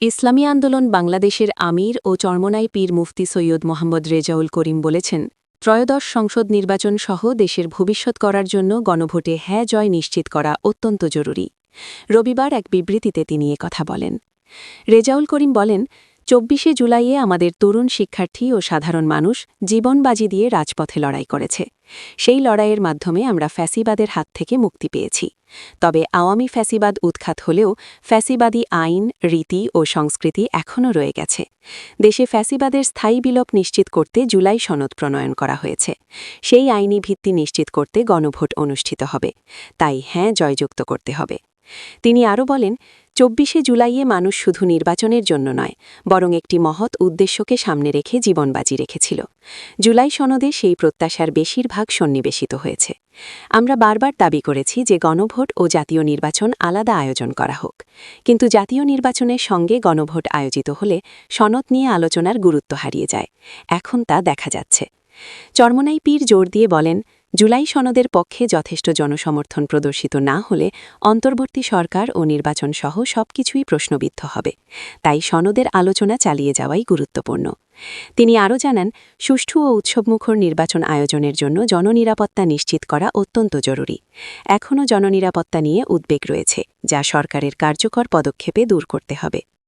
ইসলামী আন্দোলন বাংলাদেশের আমির ও চরমনাই পীর মুফতি সৈয়দ মোহাম্মদ রেজাউল করিম বলেছেন, ত্রয়োদশ সংসদ নির্বাচন সহ দেশের ভবিষ্যৎ করার জন্য গণভোটে হ্যাঁ জয় নিশ্চিত করা অত্যন্ত জরুরি। রবিবার এক বিবৃতিতে তিনি কথা বলেন। রেজাউল করিম বলেন, চব্বিশে জুলাইয়ে আমাদের তরুণ শিক্ষার্থী ও সাধারণ মানুষ জীবন বাজি দিয়ে রাজপথে লড়াই করেছে। সেই লড়াইয়ের মাধ্যমে আমরা ফ্যাসিবাদের হাত থেকে মুক্তি পেয়েছি। তবে আওয়ামী ফ্যাসিবাদ উৎখাত হলেও ফ্যাসিবাদী আইন, রীতি ও সংস্কৃতি এখনও রয়ে গেছে। দেশে ফ্যাসিবাদের স্থায়ী বিলোপ নিশ্চিত করতে জুলাই সনদ প্রণয়ন করা হয়েছে। সেই আইনি ভিত্তি নিশ্চিত করতে গণভোট অনুষ্ঠিত হবে। তাই হ্যাঁ জয়যুক্ত করতে হবে। তিনি আরও বলেন, চব্বিশে জুলাইয়ে মানুষ শুধু নির্বাচনের জন্য নয়, বরং একটি মহৎ উদ্দেশ্যকে সামনে রেখে জীবনবাজি রেখেছিল। জুলাই সনদে সেই প্রত্যাশার বেশিরভাগ সন্নিবেশিত হয়েছে। আমরা বারবার দাবি করেছি যে গণভোট ও জাতীয় নির্বাচন আলাদা আয়োজন করা হোক। কিন্তু জাতীয় নির্বাচনের সঙ্গে গণভোট আয়োজিত হলে সনদ নিয়ে আলোচনার গুরুত্ব হারিয়ে যায়। এখন তা দেখা যাচ্ছে। চর্মনাই পীর জোর দিয়ে বলেন, জুলাই সনদের পক্ষে যথেষ্ট জনসমর্থন প্রদর্শিত না হলে অন্তর্বর্তী সরকার ও নির্বাচন সহ সবকিছুই প্রশ্নবিদ্ধ হবে। তাই সনদের আলোচনা চালিয়ে যাওয়াই গুরুত্বপূর্ণ। তিনি আরও জানান, সুষ্ঠু ও উৎসবমুখর নির্বাচন আয়োজনের জন্য জননিরাপত্তা নিশ্চিত করা অত্যন্ত জরুরি। এখনও জননিরাপত্তা নিয়ে উদ্বেগ রয়েছে, যা সরকারের কার্যকর পদক্ষেপে দূর করতে হবে।